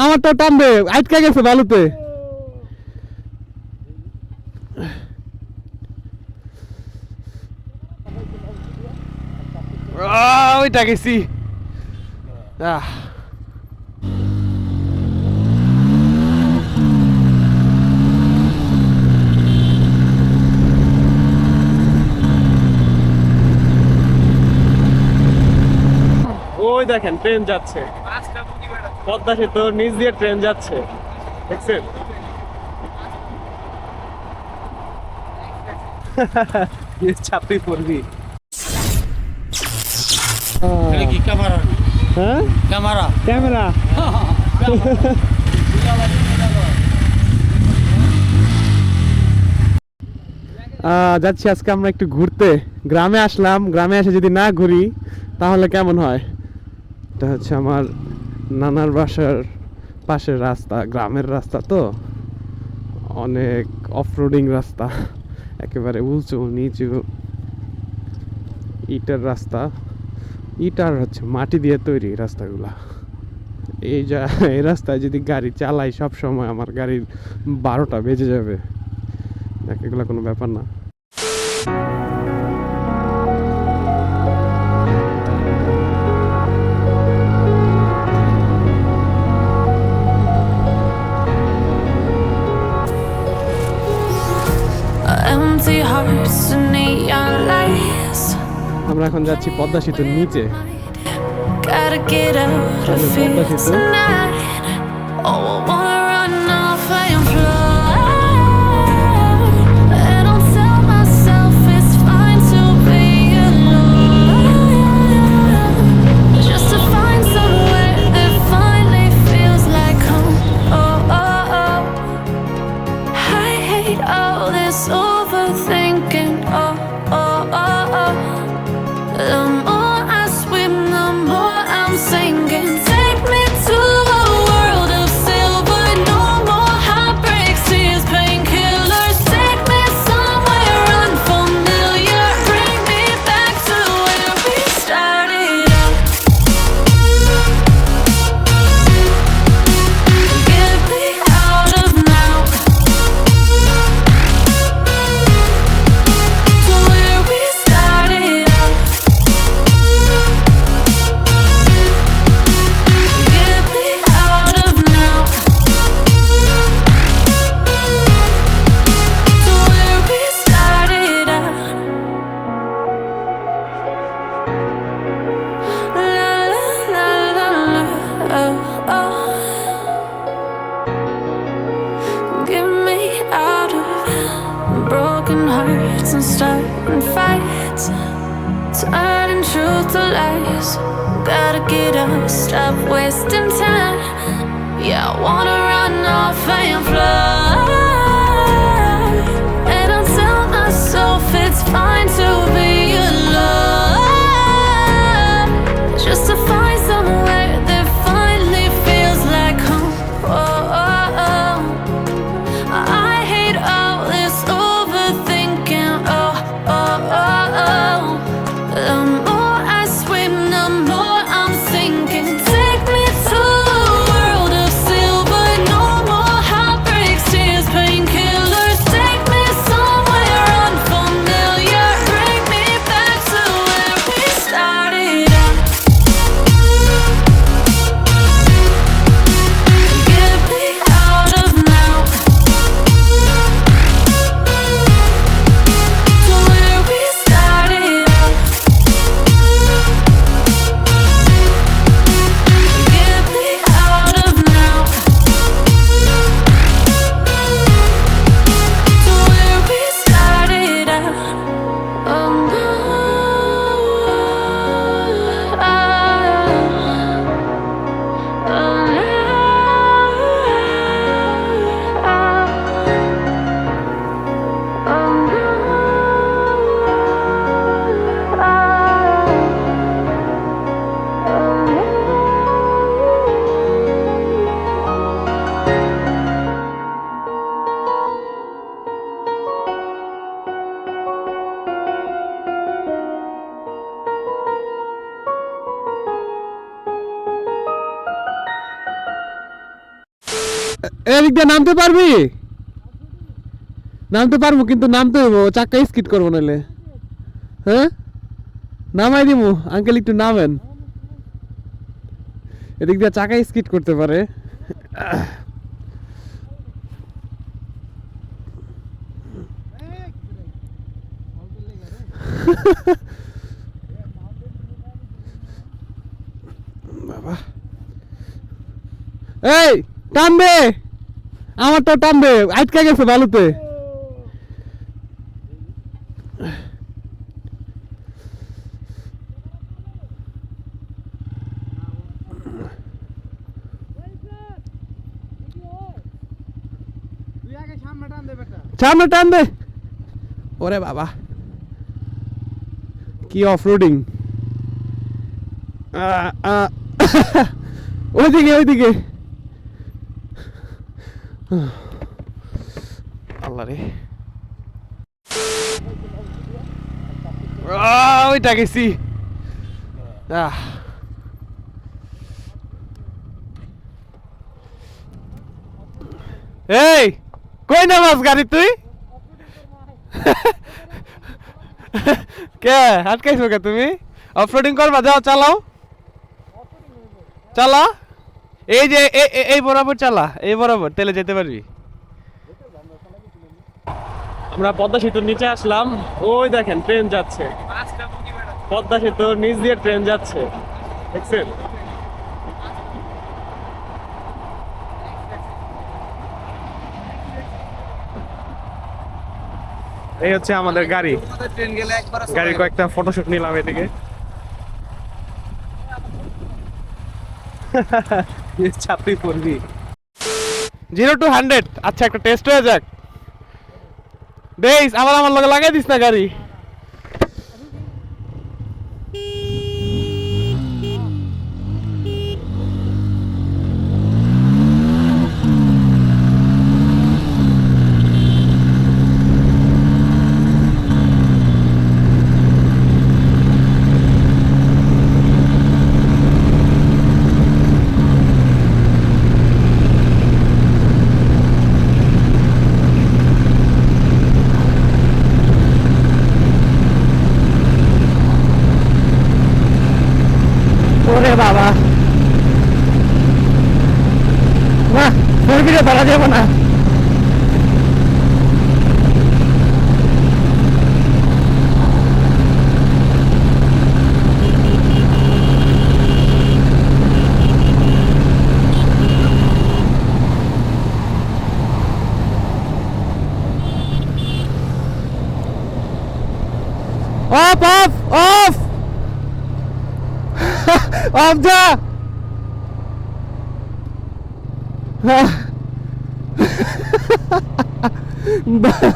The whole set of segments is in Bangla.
আমার তো টানবে আটকে গেছে বালুতে। ওইটা গেছি। ওই দেখেন ট্রেন যাচ্ছে। পদ্মা সেতু নিচ দিয়ে ট্রেন যাচ্ছে। দেখছেন? ছাপড়ি পড়বি। ক্যামেরা? হ্যাঁ? ক্যামেরা। ক্যামেরা। আহ, যাচ্ছি আজকে আমরা একটু ঘুরতে। গ্রামে আসলাম গ্রামে এসে যদি না ঘুরি তাহলে কেমন হয়? এটা হচ্ছে আমার নানার বাসার পাশের রাস্তা, গ্রামের রাস্তা তো? অনেক অফরোডিং রাস্তা, একেবারে উঁচু, নিচু। ইটার রাস্তা। ইট আর হচ্ছে মাটি দিয়ে তৈরি রাস্তাগুলা। এই যা, এই রাস্তায় যদি গাড়ি চালাই সব সময় আমার গাড়ির বারোটা বেজে যাবে। এগুলা কোনো ব্যাপার না। আমরা এখন যাচ্ছি পদ্মা সেতুর নিচে। Padma get hearts and starting fights. Turning truth to lies. Gotta get up, stop wasting time. Yeah, I wanna run off and fly. And I'll tell myself it's fine to be এদিক দিয়ে নামতে পারবি? নামতে পারব, কিন্তু নামতে হইব। চাক্কা স্কিট করব নাহলে হ্যাঁ? নামাই দিমু। আঙ্কেল একটু নামেন। এদিক দিয়ে চাকা স্কিট করতে পারে। বাবা। এই টান দে আমারটা টান দে আটকে গেছে বালুতে। সামনে টান দে ওরে বাবা। কি অফ রোডিং ওইদিকে ওইদিকে। আল্লাহ রে। ওইটা গেছি। আহ। এই, কই নামাজ গাড়ি তুই? কে, আটকাইছো কে তুমি? অফরোডিং করবা, যাও, চালাও। চালা এই যে এই বরাবর চালা, এই বরাবর, তেলে যেতে পারবি। আমরা পদ্মা সেতুর নিচে আসলাম। ওই দেখেন, ট্রেন যাচ্ছে। পদ্মা সেতুর নিচ দিয়ে ট্রেন যাচ্ছে। দেখছেন? এই হচ্ছে আমাদের গাড়ি। গাড়ির কয়েকটা ফটোশুট নিলাম এদিকে। ছাত্রী পড়বি। জিরো টু হান্ড্রেড আচ্ছা একটা টেস্ট হয়ে যাক। বেশ আবার আমার লগে লাগাই দিস না গাড়ি ওরে বাবা না ফোর ভিডিও ধরা যাবে না অফ অফ অফ অফ যা বা-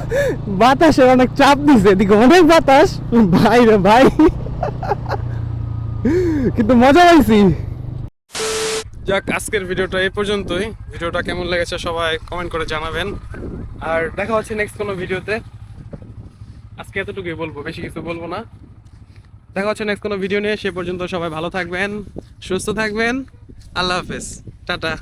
বাতাসে অনেক চাপ দিছে, এদিকে অনেক বাতাস। ভাই রে ভাই। কিন্তু মজা পাইছি। যাক, আজকের ভিডিওটা এই পর্যন্তই। ভিডিওটা কেমন লেগেছে সবাই কমেন্ট করে জানাবেন। আর দেখা হচ্ছে নেক্সট কোনো ভিডিওতে। আজকে এতটুকুই বলব, বেশি কিছু বলব না। দেখা হচ্ছে নেক্সট কোনো ভিডিও নিয়ে, সে পর্যন্ত সবাই ভালো থাকবেন, সুস্থ থাকবেন, আল্লাহ হাফেজ, টাটা।